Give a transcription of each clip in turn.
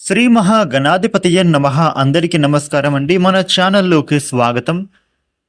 శ్రీ మహాగణాధిపతియ నమ. అందరికీ నమస్కారం అండి. మన ఛానల్లోకి స్వాగతం.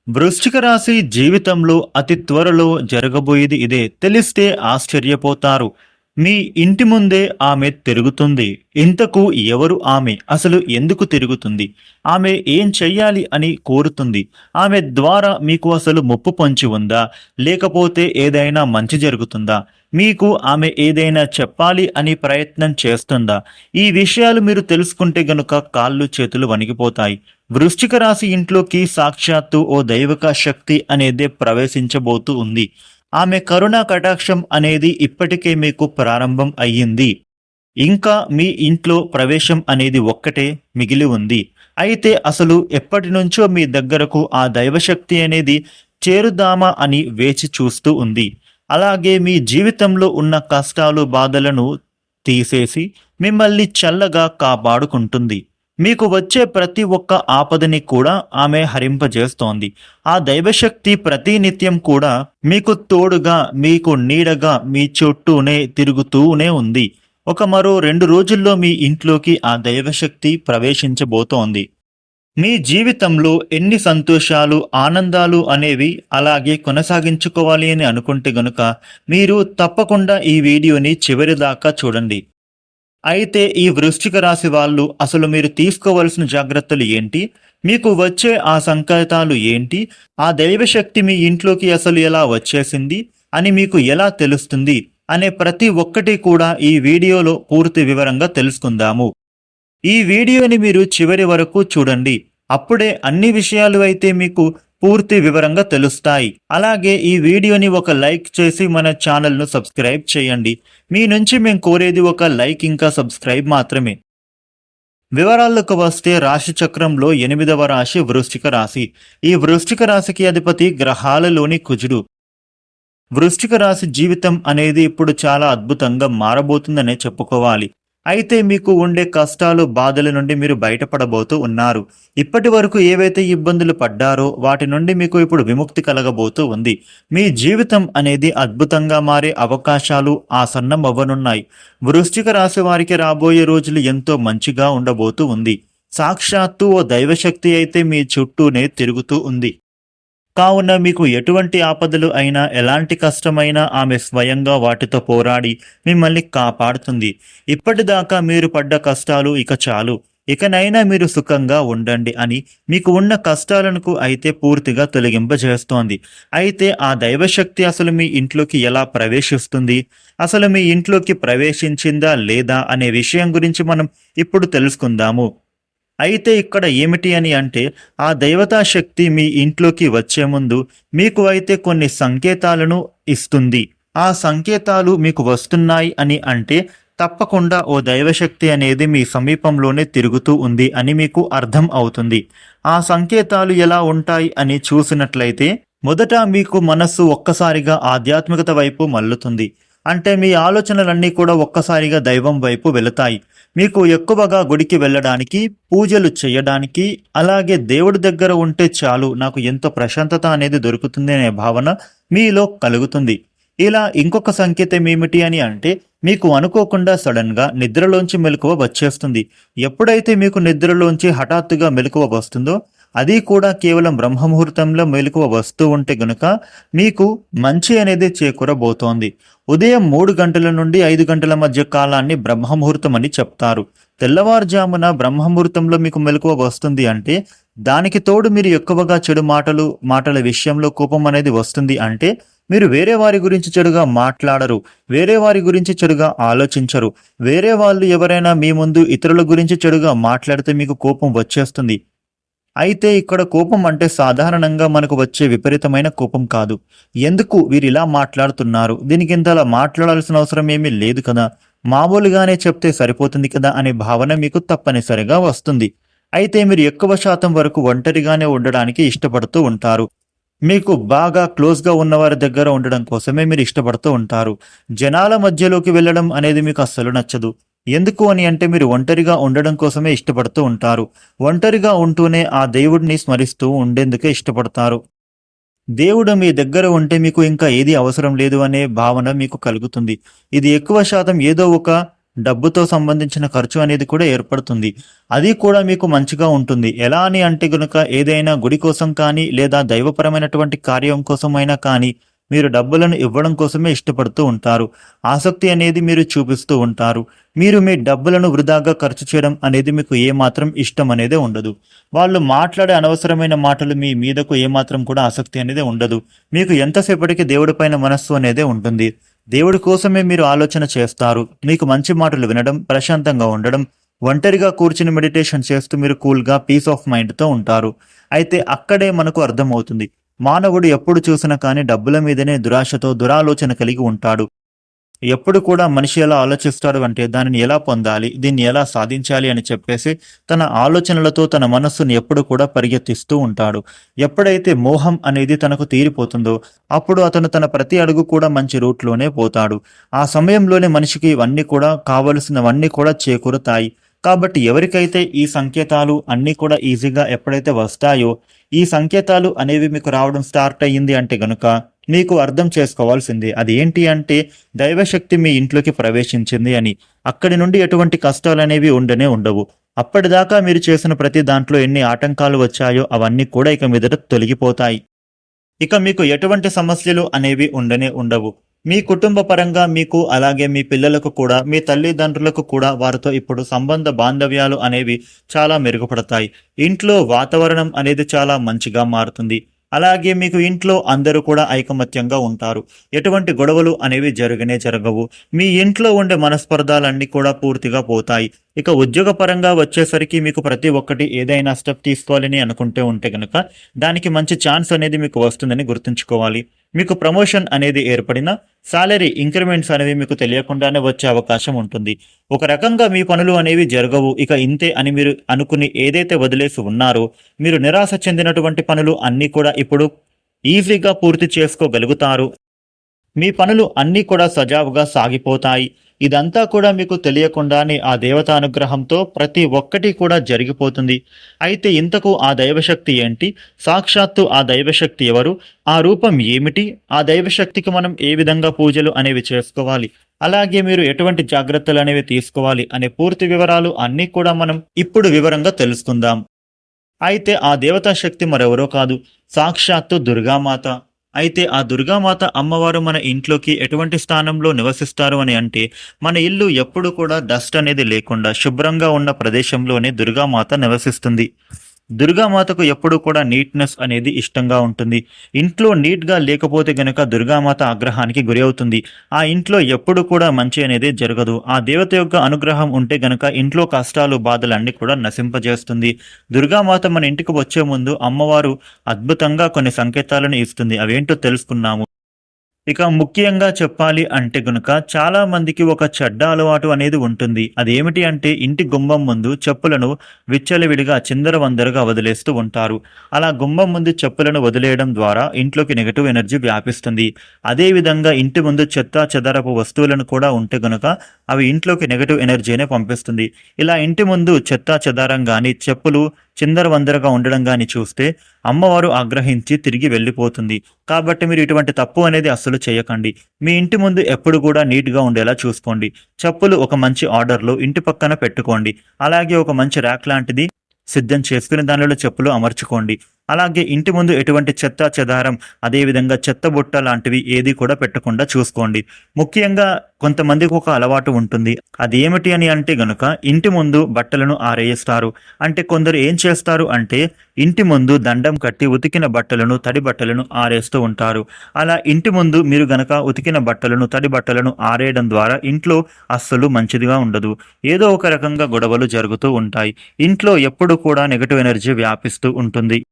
వృశ్చిక రాశి జీవితంలో అతి త్వరలో జరగబోయేది ఇదే. తెలిస్తే ఆశ్చర్యపోతారు. మీ ఇంటి ముందే ఆమె తిరుగుతుంది. ఇంతకు ఎవరు ఆమె? అసలు ఎందుకు తిరుగుతుంది? ఆమె ఏం చెయ్యాలి అని కోరుతుంది. ఆమె ద్వారా మీకు అసలు ముప్పు పొంచి ఉందా? లేకపోతే ఏదైనా మంచి జరుగుతుందా? మీకు ఆమె ఏదైనా చెప్పాలి అని ప్రయత్నం చేస్తుందా? ఈ విషయాలు మీరు తెలుసుకుంటే గనుక కాళ్ళు చేతులు వణిగిపోతాయి. వృశ్చిక రాశి ఇంట్లోకి సాక్షాత్తు ఓ దైవక శక్తి అనేదే ప్రవేశించబోతూ ఉంది. ఆమె కరుణా కటాక్షం అనేది ఇప్పటికే మీకు ప్రారంభం అయ్యింది. ఇంకా మీ ఇంట్లో ప్రవేశం అనేది ఒక్కటే మిగిలి ఉంది. అయితే అసలు ఎప్పటి నుంచో మీ దగ్గరకు ఆ దైవశక్తి అనేది చేరుదామా అని వేచి చూస్తూ ఉంది. అలాగే మీ జీవితంలో ఉన్న కష్టాలు బాధలను తీసేసి మిమ్మల్ని చల్లగా కాపాడుకుంటుంది. మీకు వచ్చే ప్రతి ఒక్క ఆపదని కూడా ఆమె హరింపజేస్తోంది. ఆ దైవశక్తి ప్రతి నిత్యం కూడా మీకు తోడుగా మీకు నీడగా మీ చుట్టూనే తిరుగుతూనే ఉంది. ఒక మరో రెండు రోజుల్లో మీ ఇంట్లోకి ఆ దైవశక్తి ప్రవేశించబోతోంది. మీ జీవితంలో ఎన్ని సంతోషాలు ఆనందాలు అనేవి అలాగే కొనసాగించుకోవాలి అని అనుకుంటే గనుక మీరు తప్పకుండా ఈ వీడియోని చివరి దాకా చూడండి. అయితే ఈ వృశ్చిక రాశి వాళ్ళు అసలు మీరు తీసుకోవలసిన జాగ్రత్తలు ఏంటి? మీకు వచ్చే ఆ సంకేతాలు ఏంటి? ఆ దైవశక్తి మీ ఇంట్లోకి అసలు ఎలా వచ్చేసింది? అని మీకు ఎలా తెలుస్తుంది? అనే ప్రతి ఒక్కటి కూడా ఈ వీడియోలో పూర్తి వివరంగా తెలుసుకుందాము. ఈ వీడియోని మీరు చివరి వరకు చూడండి. అప్పుడే అన్ని విషయాలు అయితే మీకు పూర్తి వివరంగా తెలుస్తాయి. అలాగే ఈ వీడియోని ఒక లైక్ చేసి మన ఛానల్ను సబ్స్క్రైబ్ చేయండి. మీ నుంచి మేము కోరేది ఒక లైక్ ఇంకా సబ్స్క్రైబ్ మాత్రమే. వివరాలకు వస్తే రాశి చక్రంలో ఎనిమిదవ రాశి వృశ్చిక రాశి. ఈ వృశ్చిక రాశికి అధిపతి గ్రహాలలోని కుజుడు. వృశ్చిక రాశి జీవితం అనేది ఇప్పుడు చాలా అద్భుతంగా మారబోతుందనే చెప్పుకోవాలి. అయితే మీకు ఉండే కష్టాలు బాధల నుండి మీరు బయటపడబోతూ ఉన్నారు. ఇప్పటి వరకు ఏవైతే ఇబ్బందులు పడ్డారో వాటి నుండి మీకు ఇప్పుడు విముక్తి కలగబోతూ ఉంది. మీ జీవితం అనేది అద్భుతంగా మారే అవకాశాలు ఆసన్నం అవ్వనున్నాయి వృశ్చిక రాశి వారికి రాబోయే రోజులు ఎంతో మంచిగా ఉండబోతూ ఉంది. సాక్షాత్తు ఓ దైవశక్తి అయితే మీ చుట్టూనే తిరుగుతూ ఉంది. కావున మీకు ఎటువంటి ఆపదలు అయినా ఎలాంటి కష్టమైనా ఆమె స్వయంగా వాటితో పోరాడి మిమ్మల్ని కాపాడుతుంది. ఇప్పటిదాకా మీరు పడ్డ కష్టాలు ఇక చాలు. ఇకనైనా మీరు సుఖంగా ఉండండి అని మీకు ఉన్న కష్టాలను అయితే పూర్తిగా తొలగింపజేస్తోంది. అయితే ఆ దైవశక్తి అసలు మీ ఇంట్లోకి ఎలా ప్రవేశిస్తుంది? అసలు మీ ఇంట్లోకి ప్రవేశించిందా లేదా అనే విషయం గురించి మనం ఇప్పుడు తెలుసుకుందాము. అయితే ఇక్కడ ఏమిటి అని అంటే ఆ దైవతా శక్తి మీ ఇంట్లోకి వచ్చే ముందు మీకు అయితే కొన్ని సంకేతాలను ఇస్తుంది. ఆ సంకేతాలు మీకు వస్తున్నాయి అని అంటే తప్పకుండా ఓ దైవశక్తి అనేది మీ సమీపంలోనే తిరుగుతూ ఉంది అని మీకు అర్థం అవుతుంది. ఆ సంకేతాలు ఎలా ఉంటాయి అని చూసినట్లయితే మొదట మీకు మనస్సు ఒక్కసారిగా ఆధ్యాత్మికత వైపు మల్లుతుంది అంటే మీ ఆలోచనలన్నీ కూడా ఒక్కసారిగా దైవం వైపు వెళతాయి. మీకు ఎక్కువగా గుడికి వెళ్ళడానికి పూజలు చేయడానికి అలాగే దేవుడి దగ్గర ఉంటే చాలు నాకు ఎంతో ప్రశాంతత అనేది దొరుకుతుంది అనే భావన మీలో కలుగుతుంది. ఇలా ఇంకొక సంకేతం ఏమిటి అని అంటే మీకు అనుకోకుండా సడన్గా నిద్రలోంచి మెలకువ వచ్చేస్తుంది. ఎప్పుడైతే మీకు నిద్రలోంచి హఠాత్తుగా మెలకువ వస్తుందో అది కూడా కేవలం బ్రహ్మముహూర్తంలో మెలకువ వస్తూ ఉంటే గనుక మీకు మంచి అనేది చేకూరబోతోంది. ఉదయం మూడు గంటల నుండి ఐదు గంటల మధ్య కాలాన్ని బ్రహ్మముహూర్తం అని చెప్తారు. తెల్లవారుజామున బ్రహ్మముహూర్తంలో మీకు మెలకువ వస్తుంది అంటే దానికి తోడు మీరు ఎక్కువగా చెడు మాటలు మాటల విషయంలో కోపం అనేది వస్తుంది అంటే మీరు వేరే వారి గురించి చెడుగా మాట్లాడరు వేరే వారి గురించి చెడుగా ఆలోచించరు. వేరే వాళ్ళు ఎవరైనా మీ ముందు ఇతరుల గురించి చెడుగా మాట్లాడితే మీకు కోపం వచ్చేస్తుంది. అయితే ఇక్కడ కోపం అంటే సాధారణంగా మనకు వచ్చే విపరీతమైన కోపం కాదు. ఎందుకు వీరిలా మాట్లాడుతున్నారు? దీనికి ఇంతలా మాట్లాడాల్సిన అవసరం ఏమీ లేదు కదా? మామూలుగానే చెప్తే సరిపోతుంది కదా అనే భావన మీకు తప్పనిసరిగా వస్తుంది. అయితే మీరు ఎక్కువ శాతం వరకు ఒంటరిగానే ఉండడానికి ఇష్టపడుతూ ఉంటారు. మీకు బాగా క్లోజ్గా ఉన్నవారి దగ్గర ఉండడం కోసమే మీరు ఇష్టపడుతూ ఉంటారు. జనాల మధ్యలోకి వెళ్ళడం అనేది మీకు అస్సలు నచ్చదు. ఎందుకు అని అంటే మీరు ఒంటరిగా ఉండడం కోసమే ఇష్టపడుతూ ఉంటారు. ఒంటరిగా ఉంటూనే ఆ దేవుడిని స్మరిస్తూ ఉండేందుకే ఇష్టపడతారు. దేవుడు మీ దగ్గర ఉంటే మీకు ఇంకా ఏది అవసరం లేదు అనే భావన మీకు కలుగుతుంది. ఇది ఎక్కువ శాతం ఏదో ఒక డబ్బుతో సంబంధించిన ఖర్చు అనేది కూడా ఏర్పడుతుంది. అది కూడా మీకు మంచిగా ఉంటుంది. ఎలా అని అంటే గనుక ఏదైనా గుడి కోసం కానీ లేదా దైవపరమైనటువంటి కార్యం కోసమైనా కానీ మీరు డబ్బులను ఇవ్వడం కోసమే ఇష్టపడుతూ ఉంటారు. ఆసక్తి అనేది మీరు చూపిస్తూ ఉంటారు. మీరు మీ డబ్బులను వృధాగా ఖర్చు చేయడం అనేది మీకు ఏమాత్రం ఇష్టం అనేది ఉండదు. వాళ్ళు మాట్లాడే అనవసరమైన మాటలు మీ మీదకు ఏమాత్రం కూడా ఆసక్తి అనేది ఉండదు. మీకు ఎంతసేపటికి దేవుడి పైన మనస్సు అనేది ఉంటుంది. దేవుడి కోసమే మీరు ఆలోచన చేస్తారు. మీకు మంచి మాటలు వినడం ప్రశాంతంగా ఉండడం ఒంటరిగా కూర్చుని మెడిటేషన్ చేస్తూ మీరు కూల్గా పీస్ ఆఫ్ మైండ్తో ఉంటారు. అయితే అక్కడే మనకు అర్థమవుతుంది. మానవుడు ఎప్పుడు చూసినా కానీ డబ్బుల మీదనే దురాశతో దురాలోచన కలిగి ఉంటాడు. ఎప్పుడు కూడా మనిషి ఎలా ఆలోచిస్తాడు అంటే దానిని ఎలా పొందాలి దీన్ని ఎలా సాధించాలి అని చెప్పేసి తన ఆలోచనలతో తన మనస్సును ఎప్పుడు కూడా పరిగెత్తిస్తూ ఉంటాడు. ఎప్పుడైతే మోహం అనేది తనకు తీరిపోతుందో అప్పుడు అతను తన ప్రతి అడుగు కూడా మంచి రూట్లోనే పోతాడు. ఆ సమయంలోనే మనిషికి ఇవన్నీ కూడా కావలసినవన్నీ కూడా చేకూరుతాయి. కాబట్టి ఎవరికైతే ఈ సంకేతాలు అన్నీ కూడా ఈజీగా ఎప్పుడైతే వస్తాయో ఈ సంకేతాలు అనేవి మీకు రావడం స్టార్ట్ అయ్యింది అంటే గనుక మీకు అర్థం చేసుకోవాల్సింది. అది ఏంటి అంటే దైవశక్తి మీ ఇంట్లోకి ప్రవేశించింది అని. అక్కడి నుండి ఎటువంటి కష్టాలు అనేవి ఉండనే ఉండవు. అప్పటిదాకా మీరు చేసిన ప్రతి దాంట్లో ఎన్ని ఆటంకాలు వచ్చాయో అవన్నీ కూడా ఇక మీదట తొలగిపోతాయి. ఇక మీకు ఎటువంటి సమస్యలు అనేవి ఉండనే ఉండవు. మీ కుటుంబ పరంగా మీకు అలాగే మీ పిల్లలకు కూడా మీ తల్లిదండ్రులకు కూడా వారితో ఇప్పుడు సంబంధ బాంధవ్యాలు అనేవి చాలా మెరుగుపడతాయి. ఇంట్లో వాతావరణం అనేది చాలా మంచిగా మారుతుంది. అలాగే మీకు ఇంట్లో అందరూ కూడా ఐకమత్యంగా ఉంటారు. ఎటువంటి గొడవలు అనేవి జరగనే జరగవు. మీ ఇంట్లో ఉండే మనస్పర్ధాలన్నీ కూడా పూర్తిగా పోతాయి. ఇక ఉద్యోగపరంగా వచ్చేసరికి మీకు ప్రతి ఒక్కటి ఏదైనా స్టెప్ తీసుకోవాలని అనుకుంటే ఉంటే కనుక దానికి మంచి ఛాన్స్ అనేది మీకు వస్తుందని గుర్తుంచుకోవాలి. మీకు ప్రమోషన్ అనేది ఏర్పడిన సాలరీ ఇంక్రిమెంట్స్ అనేవి మీకు తెలియకుండానే వచ్చే అవకాశం ఉంటుంది. ఒక రకంగా మీ పనులు అనేవి జరగవు. ఇక ఇంతే అని మీరు అనుకుని ఏదైతే వదిలేసి ఉన్నారో మీరు నిరాశ చెందినటువంటి పనులు అన్నీ కూడా ఇప్పుడు ఈజీగా పూర్తి చేసుకోగలుగుతారు. మీ పనులు అన్నీ కూడా సజావుగా సాగిపోతాయి. ఇదంతా కూడా మీకు తెలియకుండానే ఆ దేవత అనుగ్రహంతో ప్రతి ఒక్కటి కూడా జరిగిపోతుంది. అయితే ఇంతకు ఆ దైవశక్తి ఏంటి? సాక్షాత్తు ఆ దైవశక్తి ఎవరు? ఆ రూపం ఏమిటి? ఆ దైవశక్తికి మనం ఏ విధంగా పూజలు అనేవి చేసుకోవాలి? అలాగే మీరు ఎటువంటి జాగ్రత్తలు అనేవి తీసుకోవాలి అనే పూర్తి వివరాలు అన్నీ కూడా మనం ఇప్పుడు వివరంగా తెలుసుకుందాం. అయితే ఆ దేవతా శక్తి మరెవరో కాదు. సాక్షాత్తు దుర్గామాత. అయితే ఆ దుర్గామాత అమ్మవారు మన ఇంట్లోకి ఎటువంటి స్థానంలో నివసిస్తారు అని అంటే మన ఇల్లు ఎప్పుడు కూడా డస్ట్ అనేది లేకుండా శుభ్రంగా ఉన్న ప్రదేశంలోనే దుర్గామాత నివసిస్తుంది. దుర్గామాతకు ఎప్పుడు కూడా నీట్నెస్ అనేది ఇష్టంగా ఉంటుంది. ఇంట్లో నీట్గా లేకపోతే గనక దుర్గామాత ఆగ్రహానికి గురి అవుతుంది. ఆ ఇంట్లో ఎప్పుడు కూడా మంచి అనేది జరగదు. ఆ దేవత యొక్క అనుగ్రహం ఉంటే గనక ఇంట్లో కష్టాలు బాధలు అన్ని కూడా నశింపజేస్తుంది. దుర్గామాత మన ఇంటికి వచ్చే ముందు అమ్మవారు అద్భుతంగా కొన్ని సంకేతాలను ఇస్తుంది. అవేంటో తెలుసుకున్నాము. ఇక ముఖ్యంగా చెప్పాలి అంటే గనుక చాలా మందికి ఒక చెడ్డ అలవాటు అనేది ఉంటుంది. అదేమిటి అంటే ఇంటి గుమ్మం ముందు చెప్పులను విచ్చలవిడిగా చిందరవందరగా వదిలేస్తూ ఉంటారు. అలా గుమ్మం ముందు చెప్పులను వదిలేయడం ద్వారా ఇంట్లోకి నెగటివ్ ఎనర్జీ వ్యాపిస్తుంది. అదేవిధంగా ఇంటి ముందు చెత్త చెదరపు వస్తువులను కూడా ఉంటే గనుక అవి ఇంట్లోకి నెగటివ్ ఎనర్జీనే పంపిస్తుంది. ఇలా ఇంటి ముందు చెత్త చెదారం కానీ చెప్పులు చిందరవందరగా ఉండడం కానీ చూస్తే అమ్మవారు ఆగ్రహించి తిరిగి వెళ్ళిపోతుంది. కాబట్టి మీరు ఇటువంటి తప్పు అనేది అస్సలు చేయకండి. మీ ఇంటి ముందు ఎప్పుడు కూడా నీట్గా ఉండేలా చూసుకోండి. చెప్పులు ఒక మంచి ఆర్డర్లో ఇంటి పక్కన పెట్టుకోండి. అలాగే ఒక మంచి ర్యాక్ లాంటిది సిద్ధం చేసుకుని దానిలో చెప్పులు అమర్చుకోండి. అలాగే ఇంటి ముందు ఎటువంటి చెత్త చెదారం అదేవిధంగా చెత్త బుట్ట లాంటివి ఏది కూడా పెట్టకుండా చూసుకోండి. ముఖ్యంగా కొంతమందికి ఒక అలవాటు ఉంటుంది. అది ఏమిటి అని అంటే గనుక ఇంటి ముందు బట్టలను ఆరేయిస్తారు అంటే కొందరు ఏం చేస్తారు అంటే ఇంటి ముందు దండం కట్టి ఉతికిన బట్టలను తడి బట్టలను ఆరేస్తూ ఉంటారు. అలా ఇంటి ముందు మీరు గనక ఉతికిన బట్టలను తడి బట్టలను ఆరేయడం ద్వారా ఇంట్లో అస్సలు మంచిదిగా ఉండదు. ఏదో ఒక రకంగా గొడవలు జరుగుతూ ఉంటాయి. ఇంట్లో ఎప్పుడు కూడా నెగటివ్ ఎనర్జీ వ్యాపిస్తూ ఉంటుంది.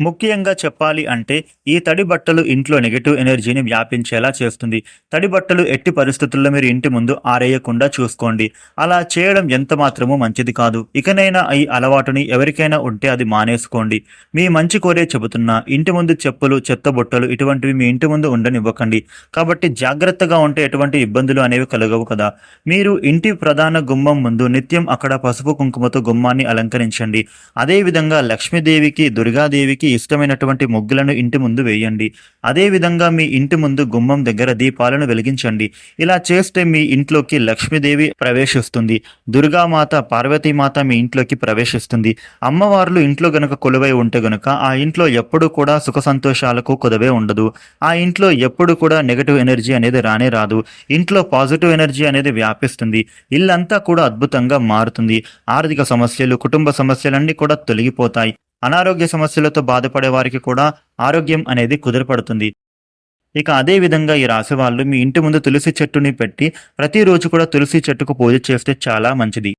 ముఖ్యంగా చెప్పాలి అంటే ఈ తడి బట్టలు ఇంట్లో నెగటివ్ ఎనర్జీని వ్యాపించేలా చేస్తుంది. తడి బట్టలు ఎట్టి పరిస్థితుల్లో మీరు ఇంటి ముందు ఆరేయకుండా చూసుకోండి. అలా చేయడం ఎంత మాత్రమూ మంచిది కాదు. ఇకనైనా ఈ అలవాటుని ఎవరికైనా ఉంటే అది మానేసుకోండి. మీ మంచి కోరే చెబుతున్నా ఇంటి ముందు చెప్పులు చెత్త బుట్టలు ఇటువంటివి మీ ఇంటి ముందు ఉండనివ్వకండి. కాబట్టి జాగ్రత్తగా ఉంటే ఎటువంటి ఇబ్బందులు అనేవి కలగవు కదా. మీరు ఇంటి ప్రధాన గుమ్మం ముందు నిత్యం అక్కడ పసుపు కుంకుమతో గుమ్మాన్ని అలంకరించండి. అదేవిధంగా లక్ష్మీదేవికి దుర్గాదేవికి మీకు ఇష్టమైనటువంటి ముగ్గులను ఇంటి ముందు వేయండి. అదేవిధంగా మీ ఇంటి ముందు గుమ్మం దగ్గర దీపాలను వెలిగించండి. ఇలా చేస్తే మీ ఇంట్లోకి లక్ష్మీదేవి ప్రవేశిస్తుంది. దుర్గామాత పార్వతీమాత మీ ఇంట్లోకి ప్రవేశిస్తుంది. అమ్మవార్లు ఇంట్లో గనుక కొలువై ఉంటే గనుక ఆ ఇంట్లో ఎప్పుడు కూడా సుఖ సంతోషాలకు కొదవే ఉండదు. ఆ ఇంట్లో ఎప్పుడు కూడా నెగటివ్ ఎనర్జీ అనేది రానే రాదు. ఇంట్లో పాజిటివ్ ఎనర్జీ అనేది వ్యాపిస్తుంది. ఇల్లంతా కూడా అద్భుతంగా మారుతుంది. ఆర్థిక సమస్యలు కుటుంబ సమస్యలన్నీ కూడా తొలగిపోతాయి. అనారోగ్య సమస్యలతో బాధపడే వారికి కూడా ఆరోగ్యం అనేది కుదిరపడుతుంది. ఇక అదే విధంగా ఈ రాశి వాళ్ళు మీ ఇంటి ముందు తులసి చెట్టుని పెట్టి ప్రతిరోజు కూడా తులసి చెట్టుకు పూజ చేస్తే చాలా మంచిది.